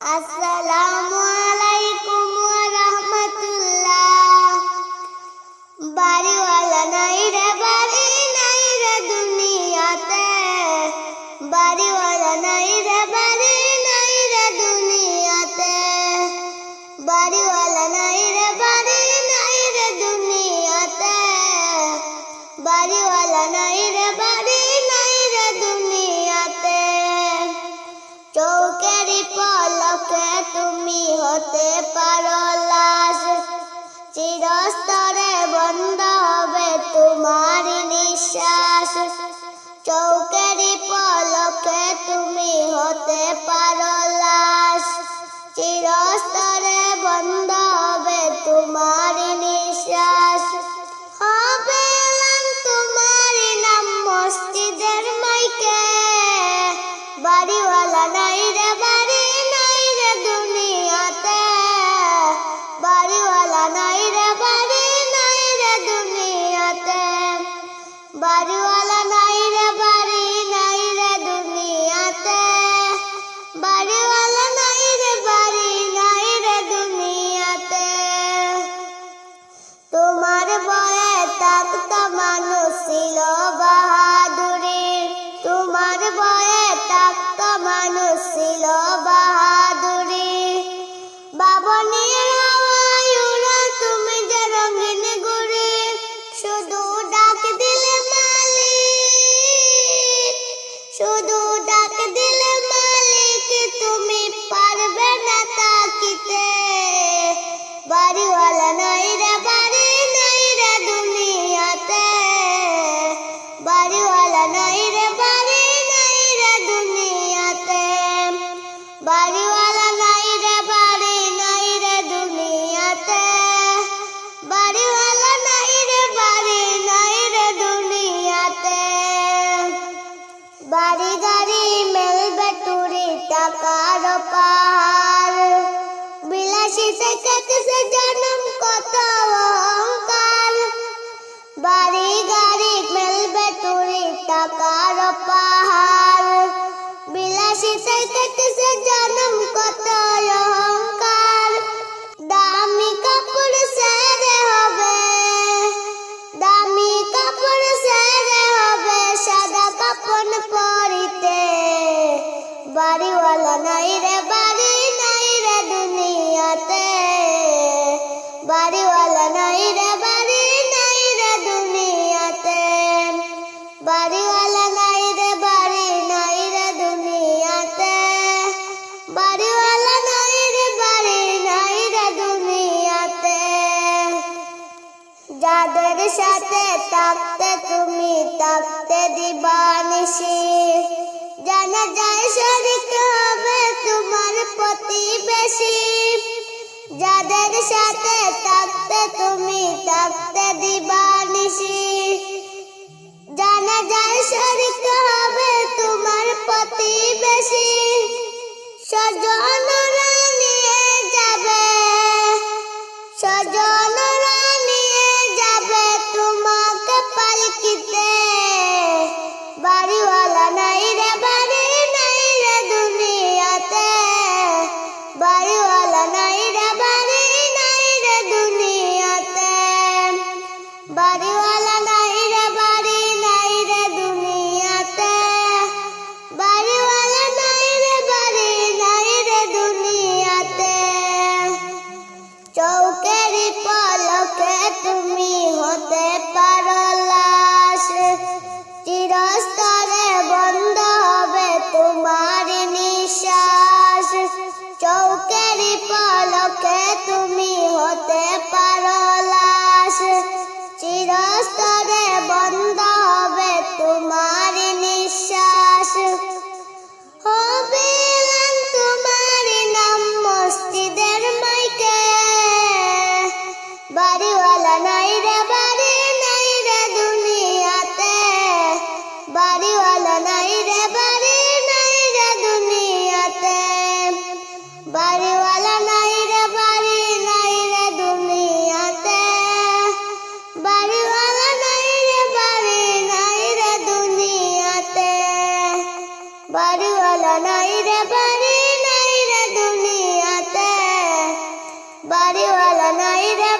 আসসালামু ಗೋಪಾಲ কিসে কিসে জন্ম, কত অহংকার। বাড়ি গাড়ি মেলবে টাকার পাহাড় কত অহংকার। দামি কাপড় সেরে হবে, দামি কাপড় সেরে হবে, সাদা কাপড় পরিতে। বাড়িওয়ালা নাই রে নসিব যাদের সাথে থাকতে তুমি থাকতে দিবা নিশি জানা যায় শরিক হবে তোমার নিয়ে যাবে নিয়ে যাবে তোমাকে পালকিতে। বাড়িওয়ালা নাই রে নাই রে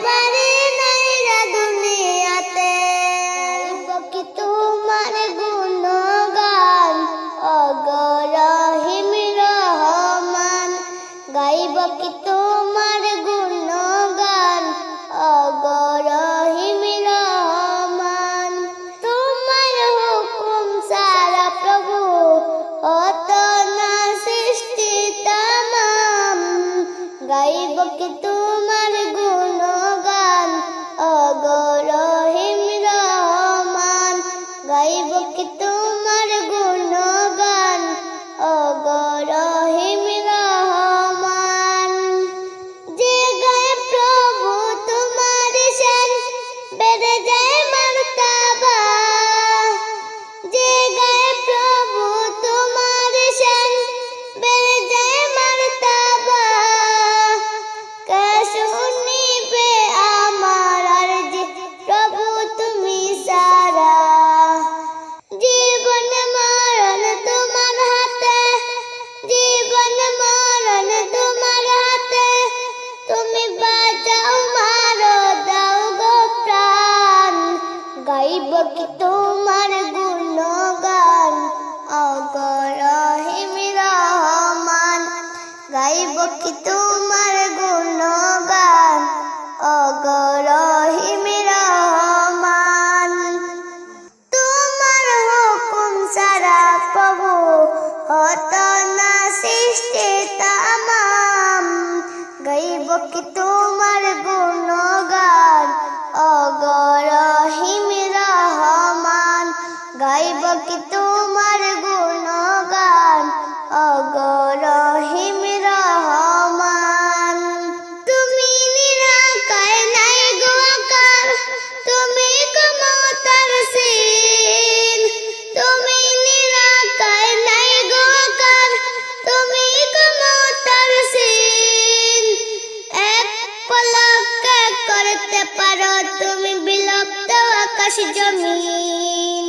জমিন।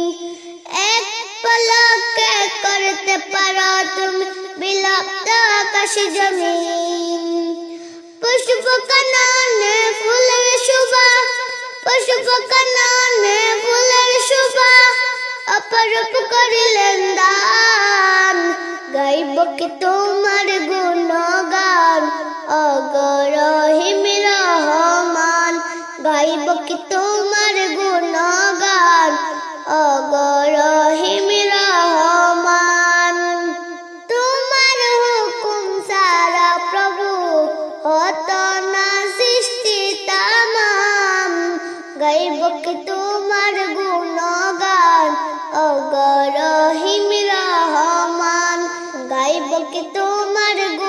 এক পলকে করতে পারো তুমি বিলপ্ত আকাশ জমিন। পুষ্প কাননে ফুলের শোভা পুষ্প কাননে ফুলের শোভা, অপরূপ করিলেন দান। গাইব কি তোমার গুণগা que tomar gusto.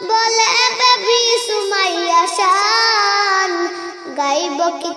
বলে বেবি সুমাইয়া শান গাইব কি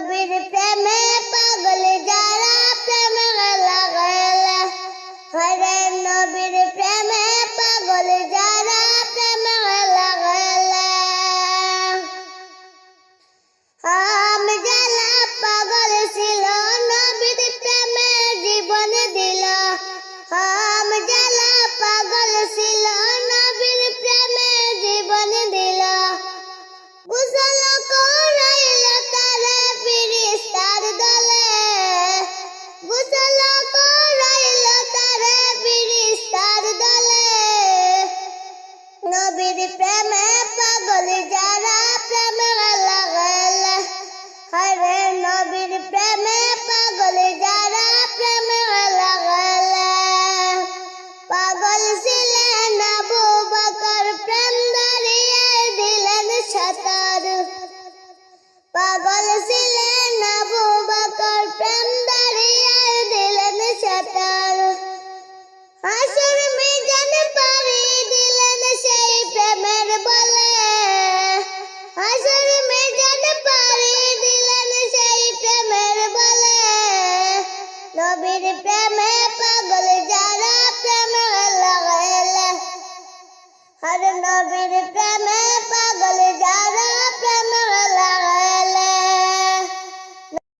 নবীর প্রেমে পাগল যারা প্রেম গলা গলা হরে